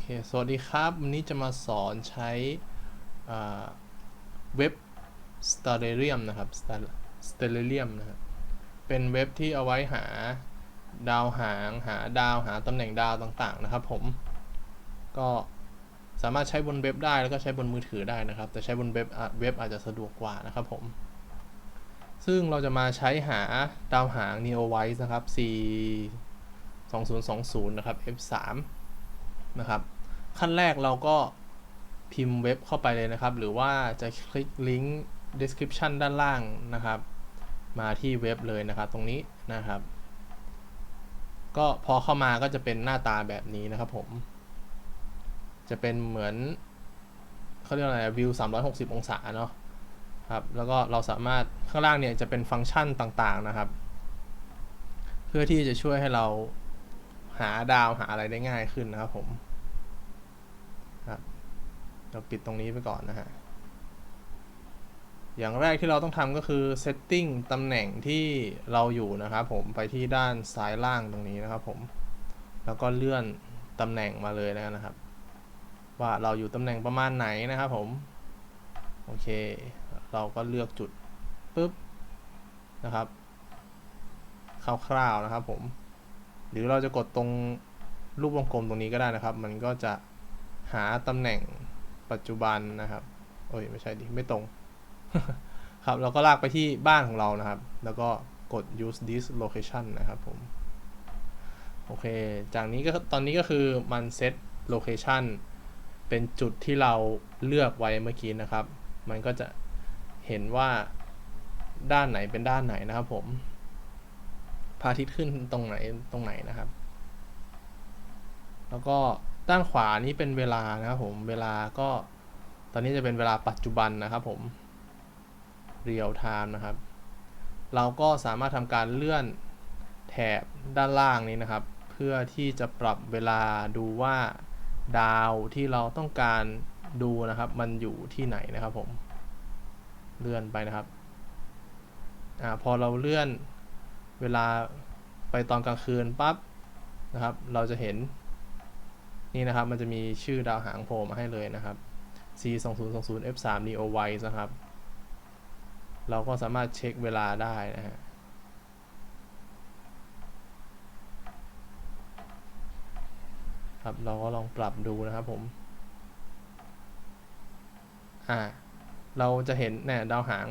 เค สวัสดีครับ วันนี้จะมาสอนใช้เว็บ Stellarium นะครับ Stellarium นะครับ เป็นเว็บที่เอาไว้หาดาวหาง หาดาวหาตำแหน่งดาวต่างๆนะครับผม ก็สามารถใช้บนเว็บได้แล้วก็ใช้บนมือถือได้นะครับ แต่ใช้บนเว็บเว็บอาจจะสะดวกกว่านะครับผม ซึ่งเราจะมาใช้หาดาวหาง Neowise นะครับ C 2020 นะครับ F3 นะครับ ขั้นแรกเราก็พิมพ์เว็บเข้าไปเลยนะครับ หรือว่าจะคลิกลิงก์ description ด้านล่างนะครับ มาที่เว็บเลยนะครับ ตรงนี้นะครับ ก็พอเข้ามาก็จะเป็นหน้าตาแบบนี้นะครับผม จะเป็นเหมือนเขาเรียกอะไรวิว 360 องศาเนาะครับแล้วก็เราสามารถข้างล่างเนี่ยจะเป็นฟังก์ชันต่างๆนะครับ เพื่อที่จะช่วยให้เราหาดาวหาอะไรได้ง่ายขึ้นนะครับผม ครับเราปิดตรงนี้ไปก่อนนะฮะ อย่างแรกที่เราต้องทำก็คือ setting ตำแหน่งที่เราอยู่นะครับผมไปที่ด้านซ้ายล่างตรงนี้นะครับผม แล้วก็เลื่อนตำแหน่งมาเลยนะครับ ว่าเราอยู่ตำแหน่งประมาณไหนนะครับผม โอเค เราก็เลือกจุดปุ๊บนะครับคร่าวๆนะครับผม หรือเราจะกดตรงรูปวงกลมตรงนี้ก็ได้นะครับ มันก็จะ หาตำแหน่งปัจจุบันนะครับโอ้ยไม่ใช่ดิไม่ตรง ครับเราก็ลากไปที่บ้านของเรานะครับ แล้วก็กด use this location นะครับผม โอเค จากนี้ก็ตอนนี้ก็คือมัน set location เป็นจุดที่เราเลือกไว้เมื่อกี้นะครับ มันก็จะเห็นว่าด้านไหนเป็นด้านไหนนะครับผมพระอาทิตย์ขึ้นตรงไหนตรงไหนนะครับ แล้วก็ด้านขวานี้เป็นเวลานะครับผม เวลาก็ตอนนี้จะเป็นเวลาปัจจุบันนะครับผมเรียลไทม์นะครับ เราก็สามารถทำการเลื่อนแถบด้านล่างนี้นะครับ เพื่อที่จะปรับเวลาดูว่าดาวที่เราต้องการดูนะครับ มันอยู่ที่ไหนนะครับผมเลื่อนไปนะครับอ่าพอเราเลื่อนเวลาไปตอนกลางคืนปั๊บนะครับ เราจะเห็น นี่นะครับ มันจะมีชื่อดาวหางโผล่มาให้เลยนะครับ C 2 0 2 0 F 3 Neo Wise นะครับ เราก็สามารถเช็คเวลาได้นะฮะครับเราก็ลองปรับดูนะครับผม อ่า เราจะเห็นเนี่ยดาวหาง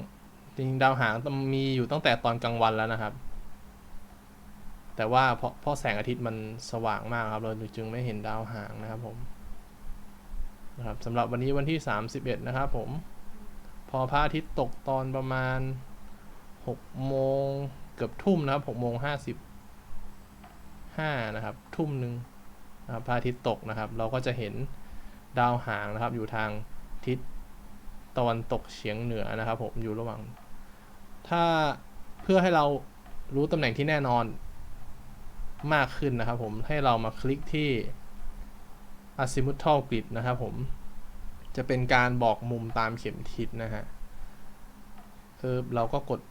จริงดาวหางมีอยู่ตั้งแต่ตอนกลางวันแล้วนะครับ แต่ว่าเพราะเพราะแสงอาทิตย์มันสว่างมากครับเราจึงไม่เห็นดาวหางนะครับผมนะครับสำหรับวันนี้วันที่ 31 นะครับผม พอพระอาทิตย์ตกตอนประมาณ6โมงเกือบทุ่มนะครับ6โมง55นะครับ ทุ่มหนึ่งนะครับพระอาทิตย์ตกนะครับ เราก็จะเห็นดาวหางนะครับ อยู่ทางทิศตะวันตกเฉียงเหนือนะครับ ผมอยู่ระหว่าง ถ้าเพื่อให้เรารู้ตำแหน่งที่แน่นอน มากขึ้นนะครับผมให้เรามาคลิกที่ azimuthal grid นะครับผม จะเป็นการบอกมุมตามเข็มทิศนะฮะคือเราก็กด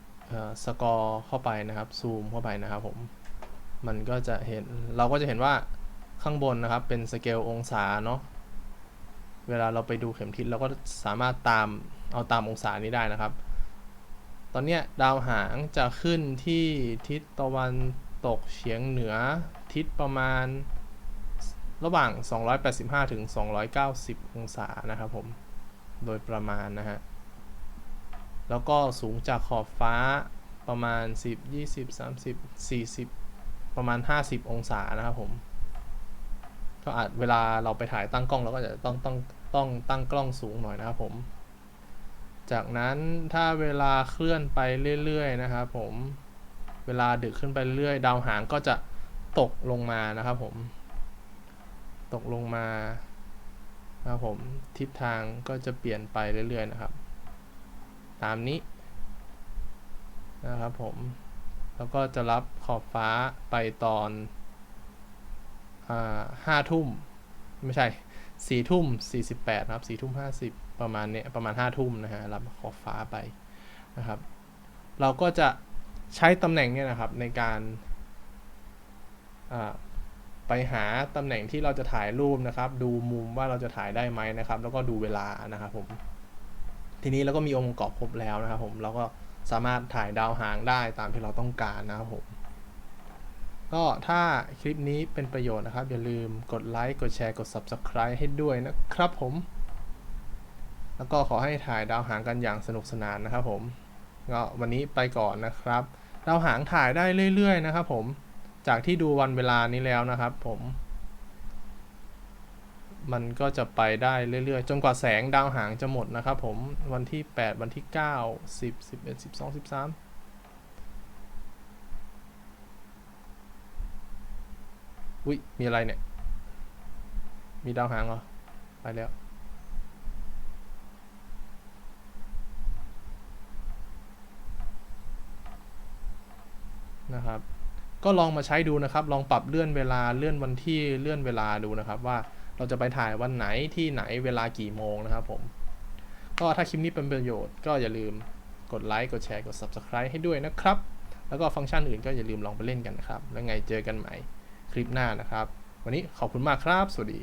สกอร์เข้าไปนะครับ ซูมเข้าไปนะครับผมมันก็จะเห็นเราก็จะเห็นว่าข้างบนนะครับเป็นสเกลองศาเนาะเวลาเราไปดูเข็มทิศเราก็สามารถตามเอาตามองศานี้ได้นะครับ ตอนนี้ดาวหางจะขึ้นที่ทิศตะวัน ตกเฉียงเหนือทิศประมาณระหว่าง 285 ถึง 290 องศานะครับผม โดยประมาณนะฮะ แล้วก็สูงจากขอบฟ้าประมาณ 10 20 30 40 ประมาณ 50 องศานะครับผม ก็อาจเวลาเราไปถ่ายตั้งกล้องเราก็จะต้องต้องต้องตั้งกล้องสูงหน่อยนะครับผม จากนั้นถ้าเวลาเคลื่อนไปเรื่อยๆนะครับผม เวลาดึกขึ้นไปเรื่อยดาวหางก็จะตกลงมานะครับผม ตกลงมานะครับผมทิศทางก็จะเปลี่ยนไปเรื่อยๆนะครับ ตามนี้นะครับผมแล้วก็จะรับขอบฟ้าไปตอนห้าทุ่มไม่ใช่สี่ทุ่มสี่สิบแปดครับสี่ทุ่มห้าสิบประมาณเนี้ยประมาณห้าทุ่มนะฮะรับขอบฟ้าไปนะครับ เราก็จะ ใช้ตำแหน่งเนี่ยนะครับในการไปหาตำแหน่งที่เราจะถ่ายรูปนะครับ ดูมุมว่าเราจะถ่ายได้ไหมนะครับ แล้วก็ดูเวลานะครับผมทีนี้เราก็มีองค์ประกอบครบแล้วนะครับ ผมเราก็สามารถถ่ายดาวหางได้ตามที่เราต้องการนะครับผมก็ถ้าคลิปนี้เป็นประโยชน์นะครับ อย่าลืมกดไลค์กดแชร์กด Subscribe ให้ด้วยนะครับผม แล้วก็ขอให้ถ่ายดาวหางกันอย่างสนุกสนานนะครับผมก็วันนี้ไปก่อนนะครับ ดาวหางถ่ายได้เรื่อย ๆ นะครับผมจากที่ดูวันเวลานี้แล้วนะครับผม มันก็จะไปได้เรื่อย ๆ จนกว่าแสงดาวหางจะหมดนะครับผมวันที่ 8 วันที่ 9 10 11 12 13อุ้ยมีอะไรเนี่ย มีดาวหางเหรอ ไปแล้ว นะครับ ก็ลองมาใช้ดูนะครับ ลองปรับเลื่อนเวลาเลื่อนวันที่เลื่อนเวลาดูนะครับ ว่าเราจะไปถ่ายวันไหนที่ไหนเวลากี่โมงนะครับผม ก็ถ้าคลิปนี้เป็นประโยชน์ก็อย่าลืมกดไลค์กดแชร์กด Subscribe ให้ด้วยนะครับ แล้วก็ฟังก์ชันอื่นก็อย่าลืมลองไปเล่นกันนะครับ แล้วไงเจอกันใหม่คลิปหน้านะครับ วันนี้ขอบคุณมากครับ สวัสดี